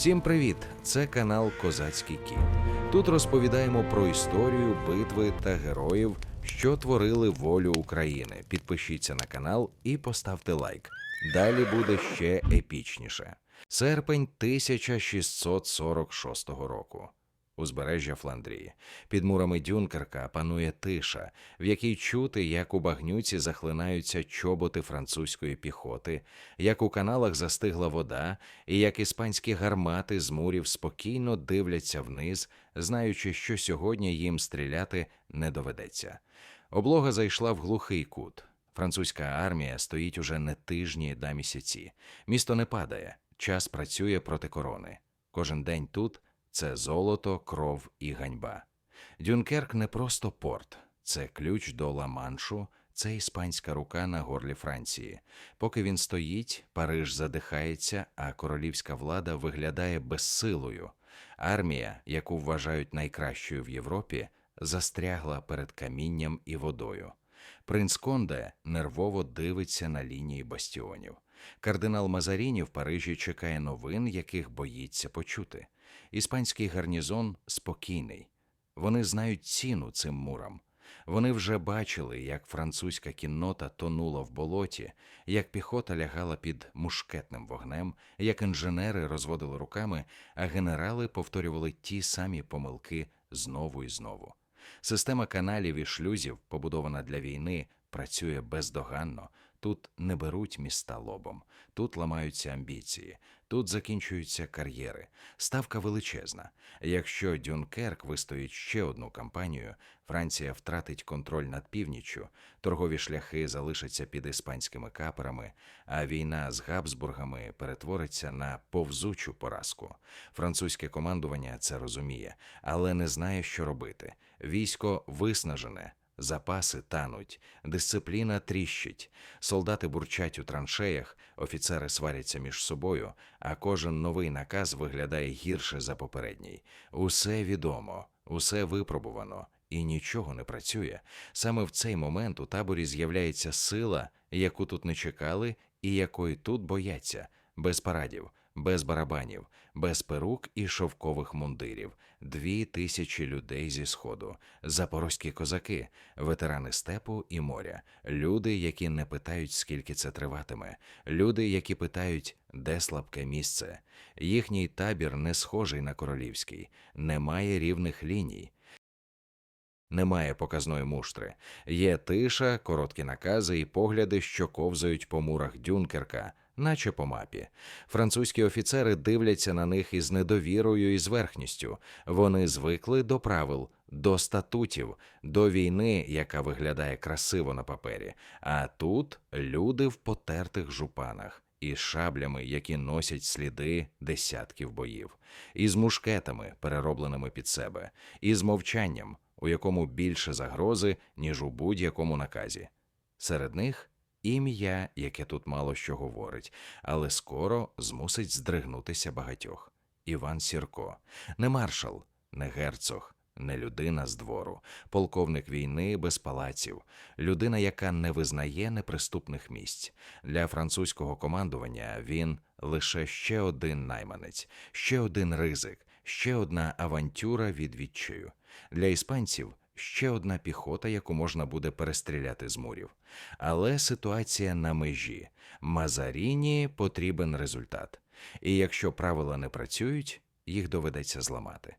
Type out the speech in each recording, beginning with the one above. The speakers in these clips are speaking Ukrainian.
Всім привіт! Це канал Козацький Кіт. Тут розповідаємо про історію, битви та героїв, що творили волю України. Підпишіться на канал і поставте лайк. Далі буде ще епічніше. Серпень 1646 року. Узбережжя Фландрії. Під мурами Дюнкерка панує тиша, в якій чути, як у багнюці захлинаються чоботи французької піхоти, як у каналах застигла вода, і як іспанські гармати з мурів спокійно дивляться вниз, знаючи, що сьогодні їм стріляти не доведеться. Облога зайшла в глухий кут. Французька армія стоїть уже не тижні да місяці. Місто не падає, час працює проти корони. Кожен день тут це золото, кров і ганьба. Дюнкерк не просто порт, це ключ до Ла-Маншу, це іспанська рука на горлі Франції. Поки він стоїть, Париж задихається, а королівська влада виглядає безсилою. Армія, яку вважають найкращою в Європі, застрягла перед камінням і водою. Принц Конде нервово дивиться на лінії бастіонів. Кардинал Мазаріні в Парижі чекає новин, яких боїться почути. Іспанський гарнізон спокійний. Вони знають ціну цим мурам. Вони вже бачили, як французька кіннота тонула в болоті, як піхота лягала під мушкетним вогнем, як інженери розводили руками, а генерали повторювали ті самі помилки знову і знову. Система каналів і шлюзів, побудована для війни, працює бездоганно. Тут не беруть міста лобом, тут ламаються амбіції, тут закінчуються кар'єри. Ставка величезна. Якщо Дюнкерк вистоїть ще одну кампанію, Франція втратить контроль над північчю, торгові шляхи залишаться під іспанськими каперами, а війна з Габсбургами перетвориться на повзучу поразку. Французьке командування це розуміє, але не знає, що робити. Військо виснажене. Запаси тануть, дисципліна тріщить, солдати бурчать у траншеях, офіцери сваряться між собою, а кожен новий наказ виглядає гірше за попередній. Усе відомо, усе випробувано, і нічого не працює. Саме в цей момент у таборі з'являється сила, яку тут не чекали і якої тут бояться, без парадів, без барабанів, без перук і шовкових мундирів, дві тисячі людей зі сходу, запорозькі козаки, ветерани степу і моря, люди, які не питають, скільки це триватиме, люди, які питають, де слабке місце. Їхній табір не схожий на королівський, немає рівних ліній. Немає показної муштри, є тиша, короткі накази і погляди, що ковзають по мурах Дюнкерка, наче по мапі. Французькі офіцери дивляться на них із недовірою і зверхністю. Вони звикли до правил, до статутів, до війни, яка виглядає красиво на папері. А тут люди в потертих жупанах. Із шаблями, які носять сліди десятків боїв, із мушкетами, переробленими під себе, із мовчанням, у якому більше загрози, ніж у будь-якому наказі. Серед них ім'я, яке тут мало що говорить, але скоро змусить здригнутися багатьох. Іван Сірко, не маршал, не герцог, не людина з двору, полковник війни без палаців, людина, яка не визнає неприступних місць. Для французького командування він лише ще один найманець, ще один ризик, ще одна авантюра від відчаю. Для іспанців ще одна піхота, яку можна буде перестріляти з мурів. Але ситуація на межі. Мазаріні потрібен результат. І якщо правила не працюють, їх доведеться зламати.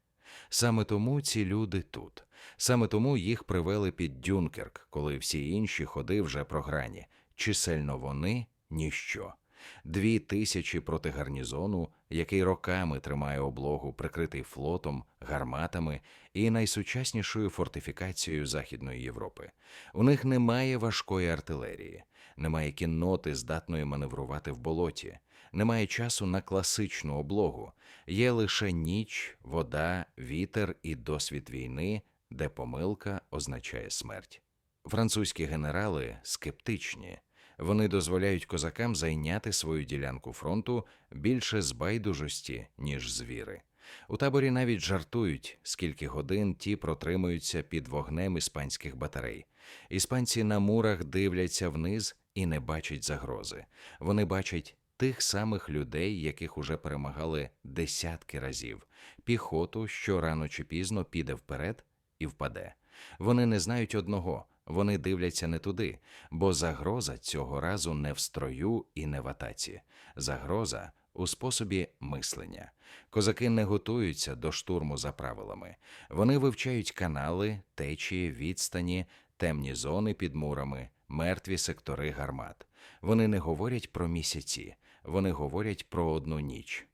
Саме тому ці люди тут. Саме тому їх привели під Дюнкерк, коли всі інші ходи вже програні. Чисельно вони ніщо. Дві тисячі проти гарнізону, який роками тримає облогу, прикритий флотом, гарматами і найсучаснішою фортифікацією Західної Європи. У них немає важкої артилерії, немає кінноти, здатної маневрувати в болоті, немає часу на класичну облогу. Є лише ніч, вода, вітер і досвід війни, де помилка означає смерть. Французькі генерали скептичні. Вони дозволяють козакам зайняти свою ділянку фронту більше з байдужості, ніж з віри. У таборі навіть жартують, скільки годин ті протримуються під вогнем іспанських батарей. Іспанці на мурах дивляться вниз і не бачать загрози. Вони бачать тих самих людей, яких уже перемагали десятки разів, піхоту, що рано чи пізно піде вперед і впаде. Вони не знають одного, вони дивляться не туди, бо загроза цього разу не в строю і не в атаці. Загроза у способі мислення. Козаки не готуються до штурму за правилами. Вони вивчають канали, течії, відстані, темні зони під мурами, мертві сектори гармат. Вони не говорять про місяці, вони говорять про одну ніч.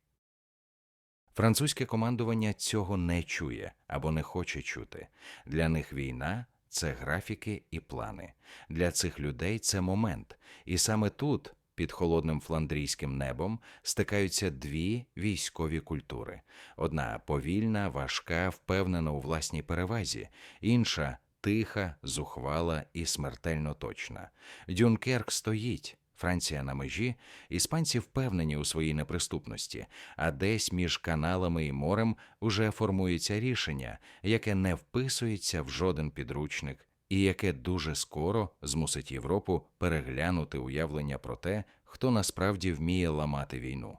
Французьке командування цього не чує або не хоче чути. Для них війна це графіки і плани. Для цих людей це момент. І саме тут, під холодним фландрійським небом, стикаються дві військові культури: одна повільна, важка, впевнена у власній перевазі, інша тиха, зухвала і смертельно точна. Дюнкерк стоїть. Франція на межі, іспанці впевнені у своїй неприступності, а десь між каналами і морем уже формується рішення, яке не вписується в жоден підручник, і яке дуже скоро змусить Європу переглянути уявлення про те, хто насправді вміє ламати війну.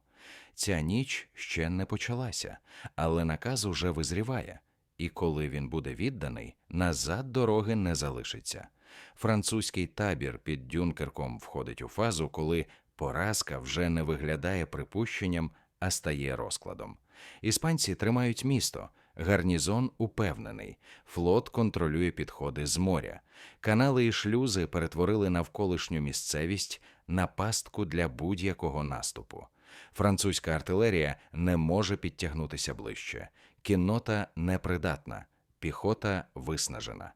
Ця ніч ще не почалася, але наказ уже визріває, і коли він буде відданий, назад дороги не залишиться. Французький табір під Дюнкерком входить у фазу, коли поразка вже не виглядає припущенням, а стає розкладом. Іспанці тримають місто, гарнізон упевнений, флот контролює підходи з моря. Канали і шлюзи перетворили навколишню місцевість на пастку для будь-якого наступу. Французька артилерія не може підтягнутися ближче, кіннота непридатна, піхота виснажена.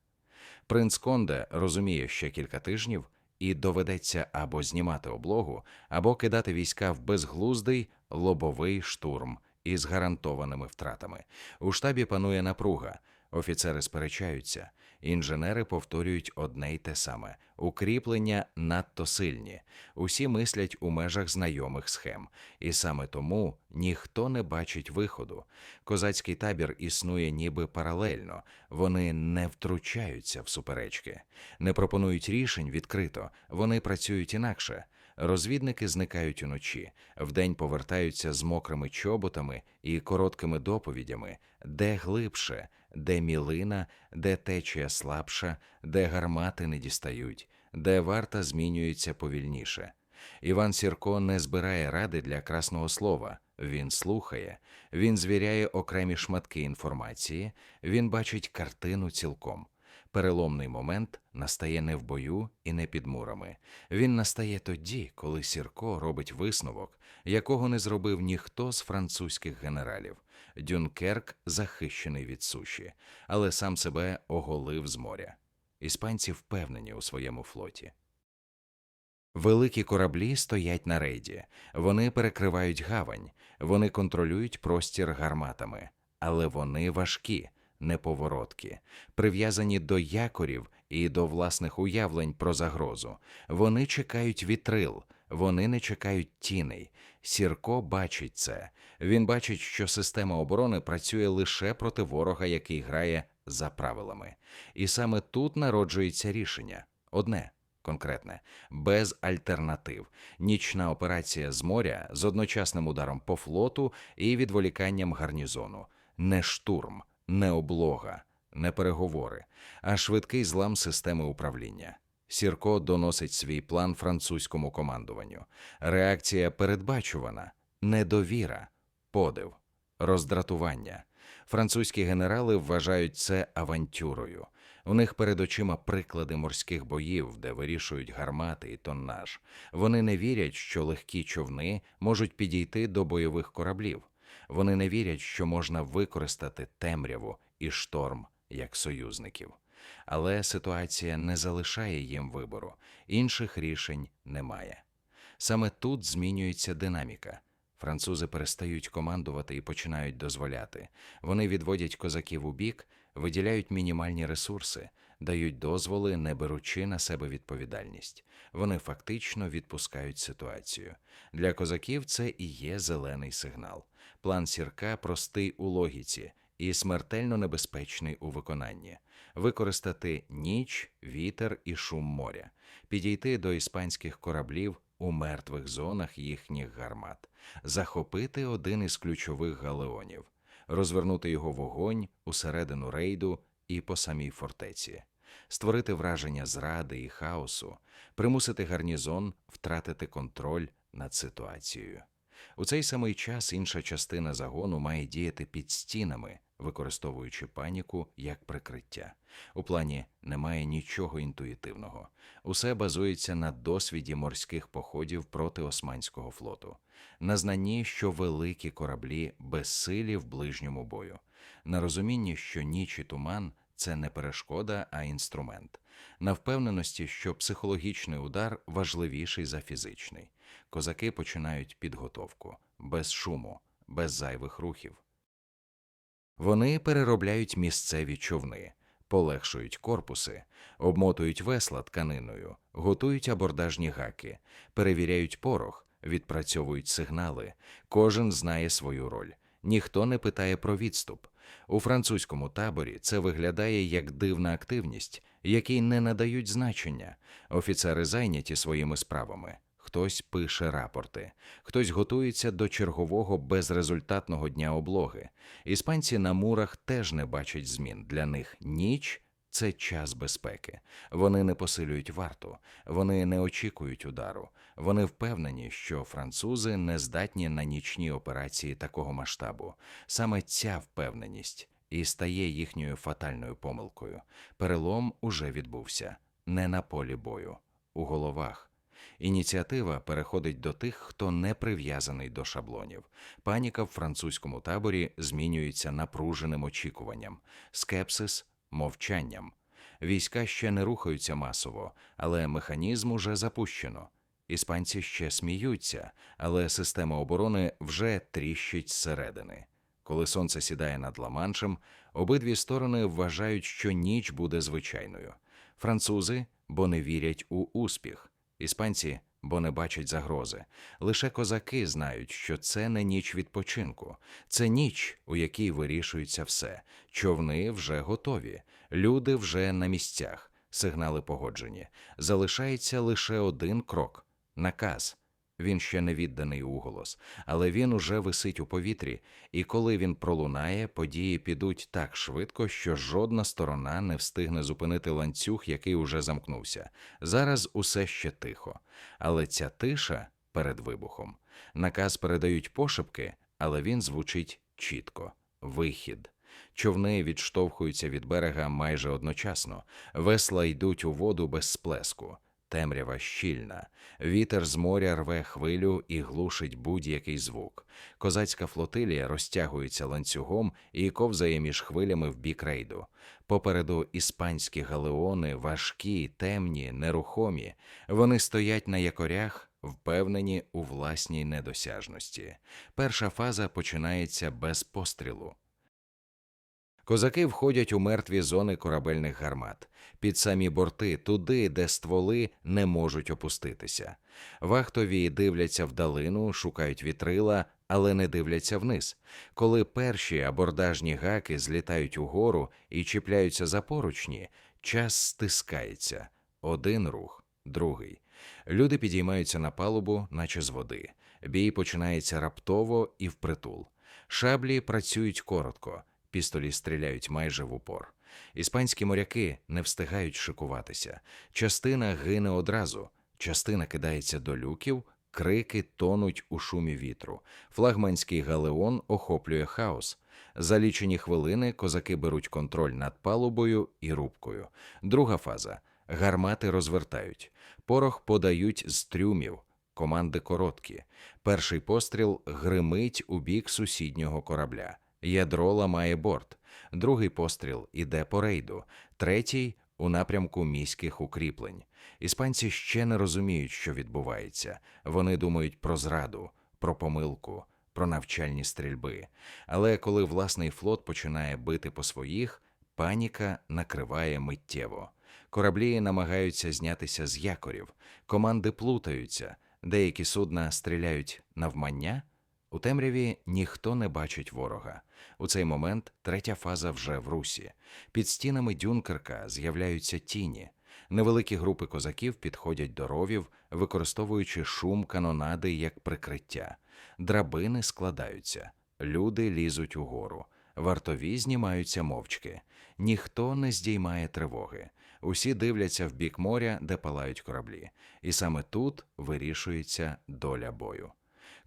Принц Конде розуміє ще кілька тижнів і доведеться або знімати облогу, або кидати війська в безглуздий лобовий штурм із гарантованими втратами. У штабі панує напруга. Офіцери сперечаються, інженери повторюють одне й те саме: укріплення надто сильні. Усі мислять у межах знайомих схем, і саме тому ніхто не бачить виходу. Козацький табір існує ніби паралельно, вони не втручаються в суперечки, не пропонують рішень відкрито, вони працюють інакше. Розвідники зникають уночі, вдень повертаються з мокрими чоботами і короткими доповідями, де глибше, де мілина, де течія слабша, де гармати не дістають, де варта змінюється повільніше. Іван Сірко не збирає ради для красного слова. Він слухає, він звіряє окремі шматки інформації, він бачить картину цілком. Переломний момент настає не в бою і не під мурами. Він настає тоді, коли Сірко робить висновок, якого не зробив ніхто з французьких генералів. Дюнкерк захищений від суші, але сам себе оголив з моря. Іспанці впевнені у своєму флоті. Великі кораблі стоять на рейді, вони перекривають гавань, вони контролюють простір гарматами, але вони важкі, неповороткі, прив'язані до якорів і до власних уявлень про загрозу. Вони чекають вітрил, вони не чекають тіней. Сірко бачить це. Він бачить, що система оборони працює лише проти ворога, який грає за правилами. І саме тут народжується рішення одне. Конкретне, без альтернатив, нічна операція з моря з одночасним ударом по флоту і відволіканням гарнізону, не штурм, не облога, не переговори, а швидкий злам системи управління. Сірко доносить свій план французькому командуванню. Реакція передбачувана, недовіра, подив, роздратування. Французькі генерали вважають це авантюрою. У них перед очима приклади морських боїв, де вирішують гармати і тоннаж. Вони не вірять, що легкі човни можуть підійти до бойових кораблів. Вони не вірять, що можна використати темряву і шторм як союзників. Але ситуація не залишає їм вибору, інших рішень немає. Саме тут змінюється динаміка. Французи перестають командувати і починають дозволяти. Вони відводять козаків у бік, виділяють мінімальні ресурси, дають дозволи, не беручи на себе відповідальність. Вони фактично відпускають ситуацію. Для козаків це і є зелений сигнал. План сірка простий у логіці і смертельно небезпечний у виконанні. Використати ніч, вітер і шум моря, підійти до іспанських кораблів у мертвих зонах їхніх гармат, захопити один із ключових галеонів, розвернути його вогонь усередину рейду і по самій фортеці, створити враження зради і хаосу, примусити гарнізон втратити контроль над ситуацією. У цей самий час інша частина загону має діяти під стінами, використовуючи паніку як прикриття. У плані немає нічого інтуїтивного. Усе базується на досвіді морських походів проти Османського флоту, на знанні, що великі кораблі безсилі в ближньому бою, на розумінні, що ніч і туман це не перешкода, а інструмент, на впевненості, що психологічний удар важливіший за фізичний. Козаки починають підготовку без шуму, без зайвих рухів. Вони переробляють місцеві човни, полегшують корпуси, обмотують весла тканиною, готують абордажні гаки, перевіряють порох, відпрацьовують сигнали. Кожен знає свою роль. Ніхто не питає про відступ. У французькому таборі це виглядає як дивна активність, якій не надають значення. Офіцери зайняті своїми справами. Хтось пише рапорти, хтось готується до чергового безрезультатного дня облоги. Іспанці на мурах теж не бачать змін. Для них ніч це час безпеки. Вони не посилюють варту, вони не очікують удару. Вони впевнені, що французи не здатні на нічні операції такого масштабу. Саме ця впевненість і стає їхньою фатальною помилкою. Перелом уже відбувся не на полі бою, у головах. Ініціатива переходить до тих, хто не прив'язаний до шаблонів. Паніка в французькому таборі змінюється напруженим очікуванням, скепсис мовчанням. Війська ще не рухаються масово, але механізм уже запущено. Іспанці ще сміються, але система оборони вже тріщить зсередини. Коли сонце сідає над Ла-Маншем, обидві сторони вважають, що ніч буде звичайною. Французи, бо не вірять у успіх, іспанці, бо не бачать загрози. Лише козаки знають, що це не ніч відпочинку, це ніч, у якій вирішується все. Човни вже готові, люди вже на місцях, сигнали погоджені. Залишається лише один крок наказ. Він ще не відданий уголос, але він уже висить у повітрі, і коли він пролунає, події підуть так швидко, що жодна сторона не встигне зупинити ланцюг, який уже замкнувся. Зараз усе ще тихо, але ця тиша перед вибухом. Наказ передають пошепки, але він звучить чітко: вихід. Човни відштовхуються від берега майже одночасно, весла йдуть у воду без сплеску. Темрява щільна, вітер з моря рве хвилю і глушить будь-який звук. Козацька флотилія розтягується ланцюгом і ковзає між хвилями в бік рейду. Попереду іспанські галеони, важкі, темні, нерухомі. Вони стоять на якорях, впевнені у власній недосяжності. Перша фаза починається без пострілу. Козаки входять у мертві зони корабельних гармат, під самі борти, туди, де стволи не можуть опуститися. Вахтові дивляться вдалину, шукають вітрила, але не дивляться вниз. Коли перші абордажні гаки злітають угору і чіпляються за поручні, час стискається один рух, другий. Люди підіймаються на палубу, наче з води. Бій починається раптово і впритул. Шаблі працюють коротко пістолі стріляють майже в упор. Іспанські моряки не встигають шикуватися. Частина гине одразу, частина кидається до люків, крики тонуть у шумі вітру. Флагманський галеон охоплює хаос. За лічені хвилини козаки беруть контроль над палубою і рубкою. Друга фаза гармати розвертають, порох подають з трюмів. Команди короткі. Перший постріл гримить у бік сусіднього корабля. Ядро ламає борт, другий постріл іде по рейду, третій у напрямку міських укріплень. Іспанці ще не розуміють, що відбувається. Вони думають про зраду, про помилку, про навчальні стрільби. Але коли власний флот починає бити по своїх, паніка накриває миттєво. Кораблі намагаються знятися з якорів, команди плутаються, деякі судна стріляють навмання. У темряві ніхто не бачить ворога. У цей момент третя фаза вже в русі. Під стінами Дюнкерка з'являються тіні. Невеликі групи козаків підходять до ровів, використовуючи шум канонади як прикриття. Драбини складаються, люди лізуть угору, вартові знімаються мовчки. Ніхто не здіймає тривоги. Усі дивляться в бік моря, де палають кораблі, і саме тут вирішується доля бою.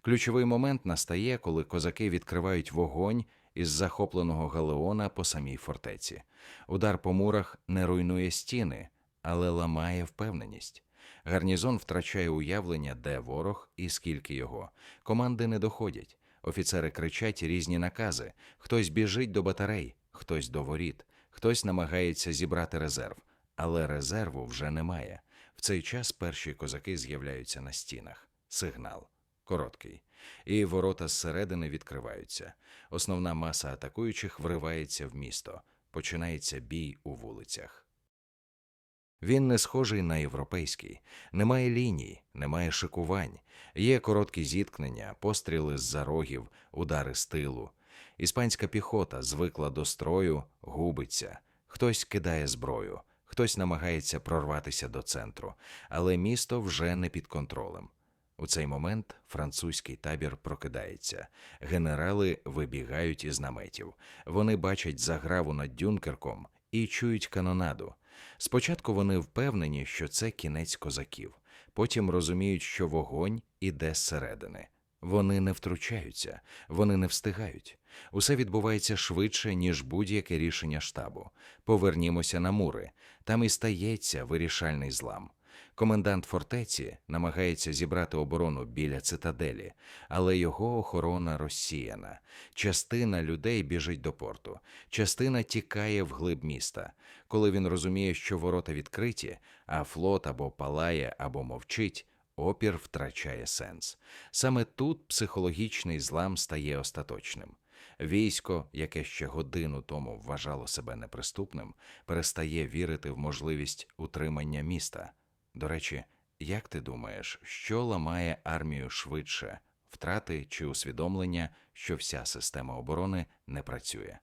Ключовий момент настає, коли козаки відкривають вогонь із захопленого галеона по самій фортеці. Удар по мурах не руйнує стіни, але ламає впевненість. Гарнізон втрачає уявлення, де ворог і скільки його. Команди не доходять. Офіцери кричать різні накази: хтось біжить до батарей, хтось до воріт, хтось намагається зібрати резерв, але резерву вже немає. В цей час перші козаки з'являються на стінах. Сигнал короткий, і ворота зсередини відкриваються. Основна маса атакуючих вривається в місто. Починається бій у вулицях. Він не схожий на європейський, немає ліній, немає шикувань, є короткі зіткнення, постріли з-за рогів, удари з тилу. Іспанська піхота звикла до строю, губиться, хтось кидає зброю, хтось намагається прорватися до центру, але місто вже не під контролем. У цей момент французький табір прокидається. Генерали вибігають із наметів. Вони бачать заграву над Дюнкерком і чують канонаду. Спочатку вони впевнені, що це кінець козаків, потім розуміють, що вогонь іде зсередини. Вони не втручаються, вони не встигають. Усе відбувається швидше, ніж будь-яке рішення штабу. Повернімося на мури. Там і стається вирішальний злам. Комендант фортеці намагається зібрати оборону біля цитаделі, але його охорона розсіяна. Частина людей біжить до порту, частина тікає в глиб міста. Коли він розуміє, що ворота відкриті, а флот або палає, або мовчить. Опір втрачає сенс. Саме тут психологічний злам стає остаточним. Військо, яке ще годину тому вважало себе неприступним, перестає вірити в можливість утримання міста. До речі, як ти думаєш, що ламає армію швидше втрати чи усвідомлення, що вся система оборони не працює?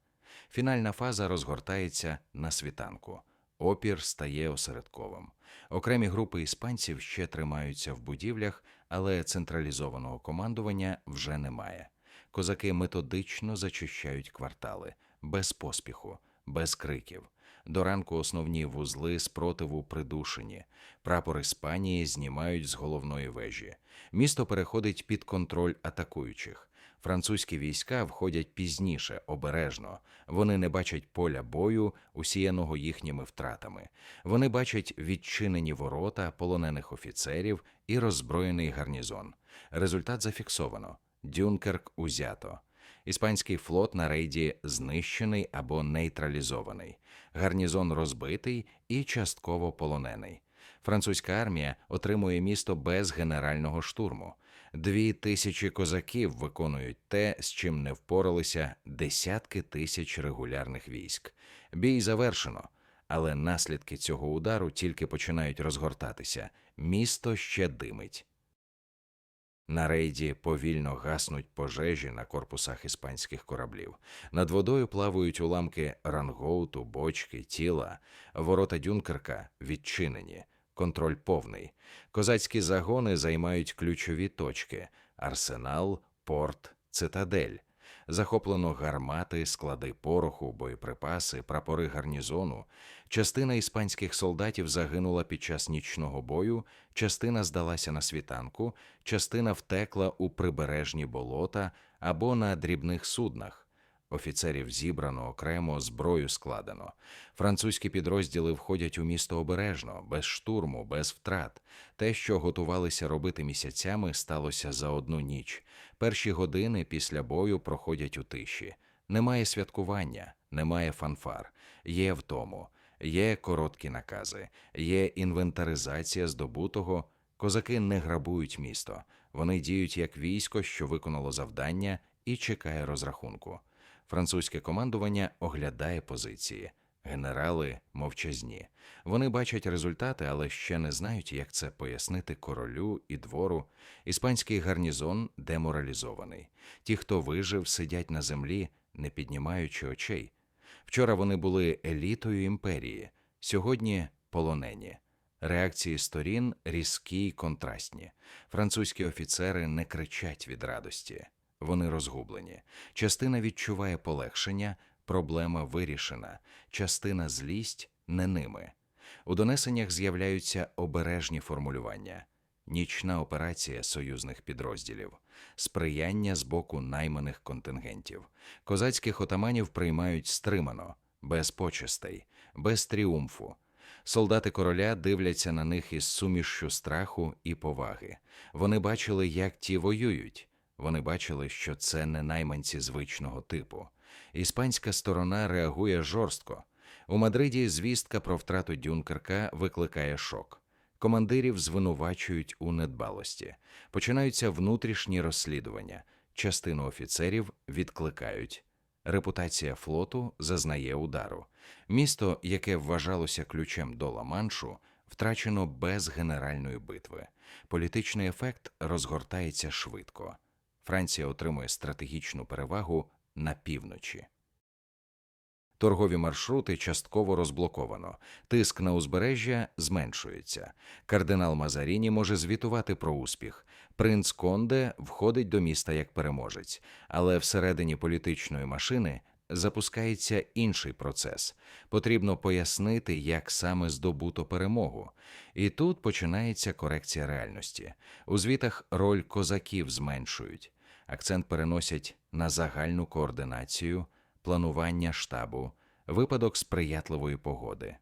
Фінальна фаза розгортається на світанку. Опір стає осередковим. Окремі групи іспанців ще тримаються в будівлях, але централізованого командування вже немає. Козаки методично зачищають квартали без поспіху, без криків. До ранку основні вузли спротиву придушені. Прапор Іспанії знімають з головної вежі. Місто переходить під контроль атакуючих. Французькі війська входять пізніше, обережно. Вони не бачать поля бою, усіяного їхніми втратами. Вони бачать відчинені ворота, полонених офіцерів і роззброєний гарнізон. Результат зафіксовано: Дюнкерк узято. Іспанський флот на рейді знищений або нейтралізований, гарнізон розбитий і частково полонений. Французька армія отримує місто без генерального штурму. Дві тисячі козаків виконують те, з чим не впоралися десятки тисяч регулярних військ. Бій завершено, але наслідки цього удару тільки починають розгортатися. Місто ще димить. На рейді повільно гаснуть пожежі на корпусах іспанських кораблів. Над водою плавають уламки рангоуту, бочки, тіла. Ворота Дюнкерка відчинені, контроль повний. Козацькі загони займають ключові точки: арсенал, порт, цитадель. Захоплено гармати, склади пороху, боєприпаси, прапори гарнізону. Частина іспанських солдатів загинула під час нічного бою, частина здалася на світанку, частина втекла у прибережні болота або на дрібних суднах. Офіцерів зібрано окремо, зброю складено. Французькі підрозділи входять у місто обережно, без штурму, без втрат. Те, що готувалися робити місяцями, сталося за одну ніч. Перші години після бою проходять у тиші. Немає святкування, немає фанфар, є втому, є короткі накази, є інвентаризація здобутого. Козаки не грабують місто. Вони діють як військо, що виконало завдання, і чекає розрахунку. Французьке командування оглядає позиції. Генерали мовчазні. Вони бачать результати, але ще не знають, як це пояснити королю і двору. Іспанський гарнізон деморалізований. Ті, хто вижив, сидять на землі, не піднімаючи очей. Вчора вони були елітою імперії, сьогодні полонені. Реакції сторін різкі й контрастні. Французькі офіцери не кричать від радості, вони розгублені. Частина відчуває полегшення, проблема вирішена, частина злість не ними. У донесеннях з'являються обережні формулювання, нічна операція союзних підрозділів, сприяння з боку найманих контингентів. Козацьких отаманів приймають стримано, без почестей, без тріумфу. Солдати короля дивляться на них із сумішшю страху і поваги. Вони бачили, як ті воюють. Вони бачили, що це не найманці звичного типу. Іспанська сторона реагує жорстко. У Мадриді звістка про втрату Дюнкерка викликає шок. Командирів звинувачують у недбалості. Починаються внутрішні розслідування. Частину офіцерів відкликають. Репутація флоту зазнає удару. Місто, яке вважалося ключем до Ла-Маншу, втрачено без генеральної битви. Політичний ефект розгортається швидко. Франція отримує стратегічну перевагу на півночі. Торгові маршрути частково розблоковано, тиск на узбережжя зменшується. Кардинал Мазаріні може звітувати про успіх. Принц Конде входить до міста як переможець, але всередині політичної машини запускається інший процес. Потрібно пояснити, як саме здобуто перемогу. І тут починається корекція реальності. У звітах роль козаків зменшують, акцент переносять на загальну координацію планування штабу, випадок сприятливої погоди.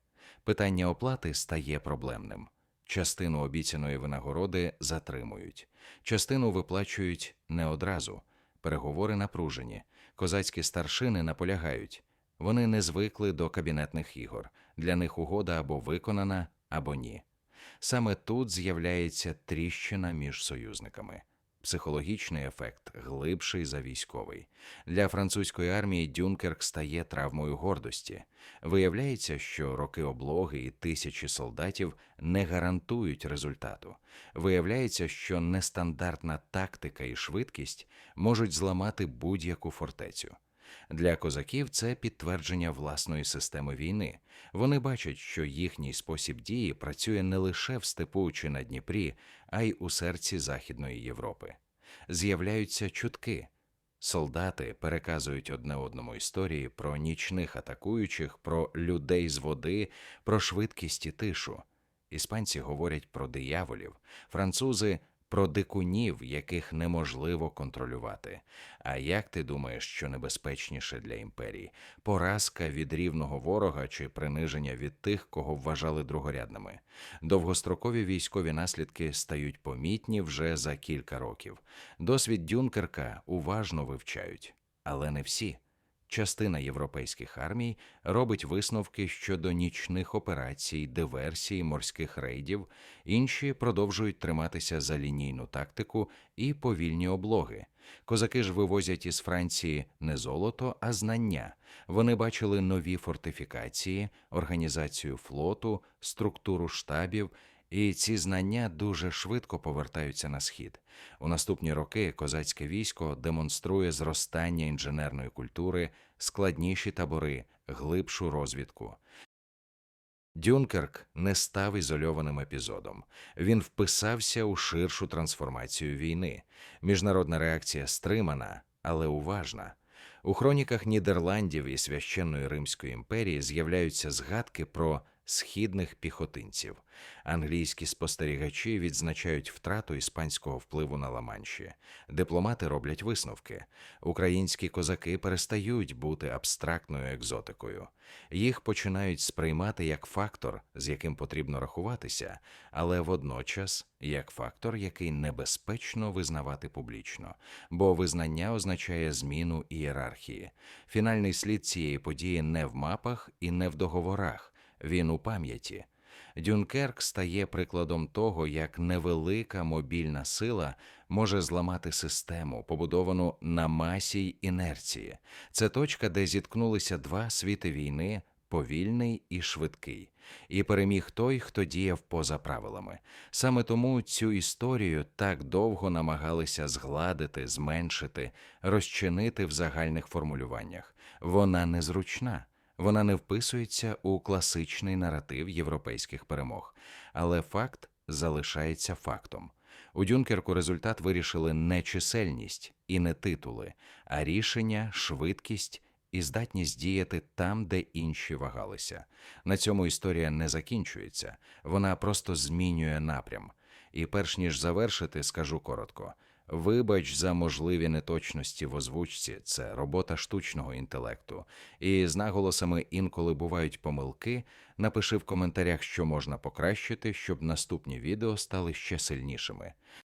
Питання оплати стає проблемним. Частину обіцяної винагороди затримують, частину виплачують не одразу. Переговори напружені. Козацькі старшини наполягають. Вони не звикли до кабінетних ігор. Для них угода або виконана, або ні. Саме тут з'являється тріщина між союзниками. Психологічний ефект глибший за військовий. Для французької армії Дюнкерк стає травмою гордості. Виявляється, що роки облоги і тисячі солдатів не гарантують результату. Виявляється, що нестандартна тактика і швидкість можуть зламати будь-яку фортецю. Для козаків це підтвердження власної системи війни. Вони бачать, що їхній спосіб дії працює не лише в степу чи на Дніпрі, а й у серці Західної Європи. З'являються чутки. Солдати переказують одне одному історії про нічних атакуючих, про людей з води, про швидкість і тишу. Іспанці говорять про дияволів, французи про дикунів, яких неможливо контролювати. А як ти думаєш, що небезпечніше для імперії? Поразка від рівного ворога чи приниження від тих, кого вважали другорядними? Довгострокові військові наслідки стають помітні вже за кілька років. Досвід Дюнкерка уважно вивчають, але не всі. Частина європейських армій робить висновки щодо нічних операцій, диверсій, морських рейдів, інші продовжують триматися за лінійну тактику і повільні облоги. Козаки ж вивозять із Франції не золото, а знання. Вони бачили нові фортифікації, організацію флоту, структуру штабів. І ці знання дуже швидко повертаються на схід. У наступні роки козацьке військо демонструє зростання інженерної культури, складніші табори, глибшу розвідку. Дюнкерк не став ізольованим епізодом. Він вписався у ширшу трансформацію війни. Міжнародна реакція стримана, але уважна. У хроніках Нідерландів і священної Римської імперії з'являються згадки про східних піхотинців. Англійські спостерігачі відзначають втрату іспанського впливу на Ла-Манші. Дипломати роблять висновки. Українські козаки перестають бути абстрактною екзотикою. Їх починають сприймати як фактор, з яким потрібно рахуватися, але водночас як фактор, який небезпечно визнавати публічно, бо визнання означає зміну ієрархії. Фінальний слід цієї події не в мапах і не в договорах він у пам'яті. Дюнкерк стає прикладом того, як невелика мобільна сила може зламати систему, побудовану на масі й інерції. Це точка, де зіткнулися два світи війни, повільний і швидкий, і переміг той, хто діяв поза правилами. Саме тому цю історію так довго намагалися згладити, зменшити, розчинити в загальних формулюваннях. Вона незручна Вона не вписується у класичний наратив європейських перемог, але факт залишається фактом. У Дюнкерку результат вирішили не чисельність і не титули, а рішення, швидкість і здатність діяти там, де інші вагалися. На цьому історія не закінчується, вона просто змінює напрям. І перш ніж завершити, скажу коротко. Вибач за можливі неточності в озвучці, це робота штучного інтелекту. І з наголосами інколи бувають помилки. Напиши в коментарях, що можна покращити, щоб наступні відео стали ще сильнішими.